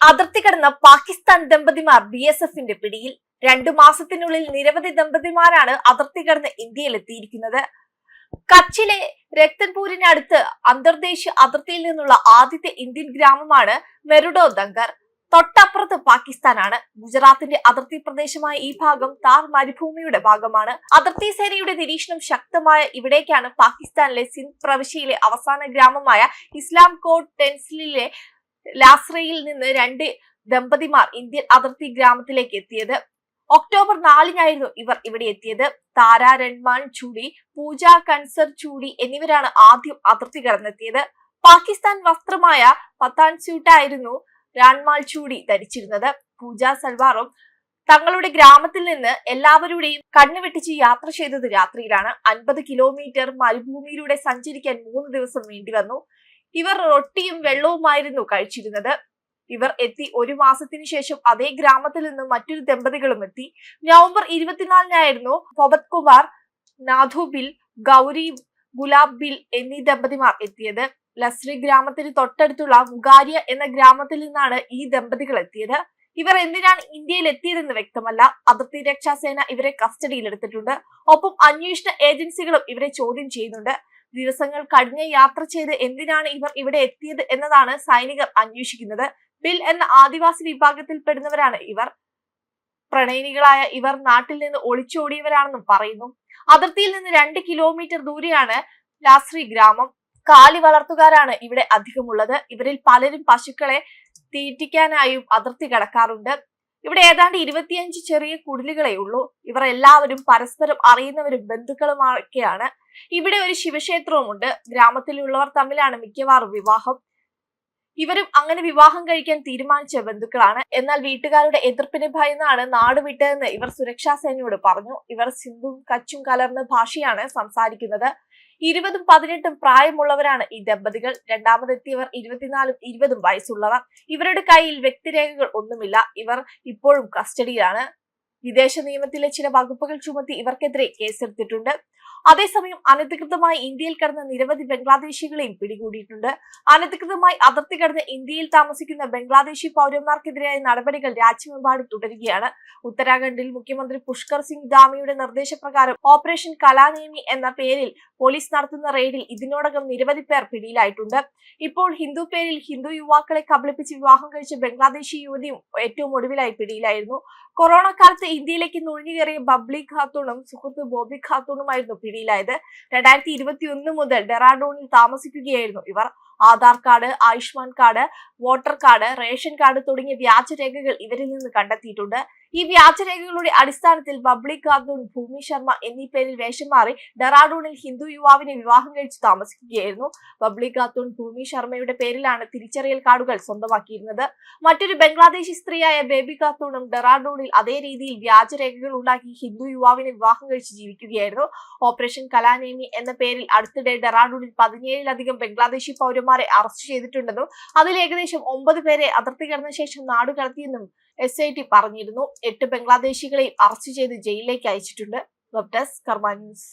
അതിർത്തി കടന്ന Pakistan ദമ്പതിമാർ B S എഫിന്റെ പിടിയിൽ രണ്ടു മാസത്തിനുള്ളിൽ നിരവധി ദമ്പതിമാരാണ് അതിർത്തി കടന്ന് ഇന്ത്യയിൽ എത്തിയിരിക്കുന്നത് കച്ചിലെ രക്തൻപൂരിനടുത്ത് അന്തർദേശീയ അതിർത്തിയിൽ നിന്നുള്ള ആദ്യത്തെ ഇന്ത്യൻ ഗ്രാമമാണ് മെറുഡോ ദങ്കർ തൊട്ടപ്പുറത്ത് പാകിസ്ഥാനാണ്. ഗുജറാത്തിന്റെ അതിർത്തി പ്രദേശമായ ഈ ഭാഗം താർ മരുഭൂമിയുടെ ഭാഗമാണ്. അതിർത്തി സേനയുടെ നിരീക്ഷണം ശക്തമായ ഇവിടേക്കാണ് പാകിസ്ഥാനിലെ സിന്ധ് പ്രവിശ്യയിലെ അവസാന ഗ്രാമമായ ഇസ്ലാം കോട്ട് ടെൻസിലിലെ ലാസ്രയിൽ നിന്ന് രണ്ട് ദമ്പതിമാർ ഇന്ത്യൻ അതിർത്തി ഗ്രാമത്തിലേക്ക് എത്തിയത്. ഒക്ടോബർ നാലിനായിരുന്നു ഇവർ ഇവിടെ എത്തിയത്. താര രൺമാൻ ചൂടി പൂജ കൺസർ ചൂടി എന്നിവരാണ് ആദ്യം അതിർത്തി കടന്നെത്തിയത്. പാകിസ്ഥാൻ വസ്ത്രമായ പത്താൻ സ്യൂട്ടായിരുന്നു രാൺമാൽ ചൂടി ധരിച്ചിരുന്നത്. പൂജ സൽവാറും തങ്ങളുടെ ഗ്രാമത്തിൽ നിന്ന് എല്ലാവരുടെയും കണ്ണുവെട്ടിച്ച് യാത്ര ചെയ്തത് രാത്രിയിലാണ്. അൻപത് കിലോമീറ്റർ മരുഭൂമിയിലൂടെ സഞ്ചരിക്കാൻ മൂന്ന് ദിവസം വേണ്ടി വന്നു. ഇവർ റൊട്ടിയും വെള്ളവുമായിരുന്നു കഴിച്ചിരുന്നത്. ഇവർ എത്തി ഒരു മാസത്തിനു ശേഷം അതേ ഗ്രാമത്തിൽ നിന്ന് മറ്റൊരു ദമ്പതികളും എത്തി. നവംബർ ഇരുപത്തിനാലിനായിരുന്നു ഭവത് കുമാർ നാഥു ബിൽ ഗൗരി ഗുലാബ് ബിൽ എന്നീ ദമ്പതിമാർ എത്തിയത്. ലസ്രി ഗ്രാമത്തിന് തൊട്ടടുത്തുള്ള മുഗാരിയ എന്ന ഗ്രാമത്തിൽ നിന്നാണ് ഈ ദമ്പതികൾ എത്തിയത്. ഇവർ എന്തിനാണ് ഇന്ത്യയിൽ എത്തിയതെന്ന് വ്യക്തമല്ല. അതിർത്തി രക്ഷാസേന ഇവരെ കസ്റ്റഡിയിൽ എടുത്തിട്ടുണ്ട്. ഒപ്പം അന്വേഷണ ഏജൻസികളും ഇവരെ ചോദ്യം ചെയ്യുന്നുണ്ട്. ദിവസങ്ങൾ കഴിഞ്ഞ് യാത്ര ചെയ്ത് എന്തിനാണ് ഇവർ ഇവിടെ എത്തിയത് എന്നതാണ് സൈനികർ അന്വേഷിക്കുന്നത്. ബിൽ എന്ന ആദിവാസി വിഭാഗത്തിൽപ്പെടുന്നവരാണ് ഇവർ. പ്രണയിനികളായ ഇവർ നാട്ടിൽ നിന്ന് ഒളിച്ചോടിയവരാണെന്നും പറയുന്നു. അതിർത്തിയിൽ നിന്ന് രണ്ട് കിലോമീറ്റർ ദൂരെയാണ് ലാസ്രി ഗ്രാമം. കാലി വളർത്തുകാരാണ് ഇവിടെ അധികമുള്ളത്. ഇവരിൽ പലരും പശുക്കളെ തീറ്റിക്കാനായും അതിർത്തി കടക്കാറുണ്ട്. ഇവിടെ ഏതാണ്ട് ഇരുപത്തിയഞ്ച് ചെറിയ കുടിലുകളെ ഉള്ളൂ. ഇവർ എല്ലാവരും പരസ്പരം അറിയുന്നവരും ബന്ധുക്കളുമൊക്കെയാണ്. ഇവിടെ ഒരു ശിവക്ഷേത്രവുമുണ്ട്. ഗ്രാമത്തിലുള്ളവർ തമ്മിലാണ് മിക്കവാറും വിവാഹം. ഇവരും അങ്ങനെ വിവാഹം കഴിക്കാൻ തീരുമാനിച്ച ബന്ധുക്കളാണ്. എന്നാൽ വീട്ടുകാരുടെ എതിർപ്പിന് ഭയന്നാണ് നാട് വിട്ടതെന്ന് ഇവർ സുരക്ഷാ സേനയോട് പറഞ്ഞു. ഇവർ സിന്ധും കച്ചും കലർന്ന ഭാഷയാണ് സംസാരിക്കുന്നത്. ഇരുപതും പതിനെട്ടും പ്രായമുള്ളവരാണ് ഈ ദമ്പതികൾ. രണ്ടാമതെത്തിയവർ ഇരുപത്തിനാലും ഇരുപതും വയസ്സുള്ളവർ. ഇവരുടെ കയ്യിൽ വ്യക്തിരേഖകൾ ഒന്നുമില്ല. ഇവർ ഇപ്പോഴും കസ്റ്റഡിയിലാണ്. വിദേശ നിയമത്തിലെ ചില വകുപ്പുകൾ ചുമത്തി ഇവർക്കെതിരെ കേസെടുത്തിട്ടുണ്ട്. അതേസമയം അനധികൃതമായി ഇന്ത്യയിൽ കടന്ന നിരവധി ബംഗ്ലാദേശികളെയും പിടികൂടിയിട്ടുണ്ട്. അനധികൃതമായി അതിർത്തി കടന്ന് ഇന്ത്യയിൽ താമസിക്കുന്ന ബംഗ്ലാദേശി പൗരന്മാർക്കെതിരായ നടപടികൾ രാജ്യമെമ്പാടും തുടരുകയാണ്. ഉത്തരാഖണ്ഡിൽ മുഖ്യമന്ത്രി പുഷ്കർ സിംഗ് ധാമിയുടെ നിർദ്ദേശപ്രകാരം ഓപ്പറേഷൻ കലാനേമി എന്ന പേരിൽ പോലീസ് നടത്തുന്ന റെയ്ഡിൽ ഇതിനോടകം നിരവധി പേർ പിടിയിലായിട്ടുണ്ട്. ഇപ്പോൾ ഹിന്ദു പേരിൽ ഹിന്ദു യുവാക്കളെ കബളിപ്പിച്ച് വിവാഹം കഴിച്ച ബംഗ്ലാദേശി യുവതിയും ഏറ്റവും ഒടുവിലായി പിടിയിലായിരുന്നു. കൊറോണ കാലത്ത് ഇന്ത്യയിലേക്ക് നുഴഞ്ഞുകയറിയ ബബ്ലി ഖാത്തൂണും സുഹൃത്ത് ബോബി ഖാത്തൂണുമായിരുന്നു പിടിയിലായത്. രണ്ടായിരത്തി ഇരുപത്തി ഒന്ന് മുതൽ ഡെറാഡൂണിൽ താമസിക്കുകയായിരുന്നു ഇവർ. Aadhaar card Ayushman card voter card ration card തുടങ്ങിയ വ്യാജരേഖകൾ ഇവരിൽ നിന്ന് കണ്ടെത്തിയിട്ടുണ്ട്. ഈ വ്യാജരേഖകളുടെ അടിസ്ഥാനത്തിൽ ബബ്ലി ഖാത്തൂൺ ഭൂമി ശർമ്മ എന്നീ പേരിൽ വേഷം മാറി ഡെറാഡൂണിൽ ഹിന്ദു യുവാവിനെ വിവാഹം കഴിച്ച് താമസിക്കുകയായിരുന്നു. ബബ്ലി ഖാത്തൂൺ ഭൂമി ശർമ്മയുടെ പേരിലാണ് തിരിച്ചറിയൽ കാർഡുകൾ സ്വന്തമാക്കിയിരുന്നത്. മറ്റൊരു ബംഗ്ലാദേശി സ്ത്രീയായ ബേബി ഖാത്തൂണും ഡെറാഡൂണിൽ അതേ രീതിയിൽ വ്യാജരേഖകൾ ഉണ്ടാക്കി ഹിന്ദു യുവാവിനെ വിവാഹം കഴിച്ച് ജീവിക്കുകയായിരുന്നു. ഓപ്പറേഷൻ കലാനേമി എന്ന പേരിൽ അടുത്തിടെ ഡെറാഡൂണിൽ പതിനേഴിലധികം ബംഗ്ലാദേശി പൗരന്മാരെ അറസ്റ്റ് ചെയ്തിട്ടുണ്ടെന്നും അതിൽ ഏകദേശം ഒമ്പത് പേരെ അതിർത്തി കടന്ന ശേഷം നാടുകടത്തിയെന്നും എസ് ഐ ടി പറഞ്ഞിരുന്നു. എട്ട് ബംഗ്ലാദേശികളെയും അറസ്റ്റ് ചെയ്ത് ജയിലിലേക്ക് അയച്ചിട്ടുണ്ട്. Web desk news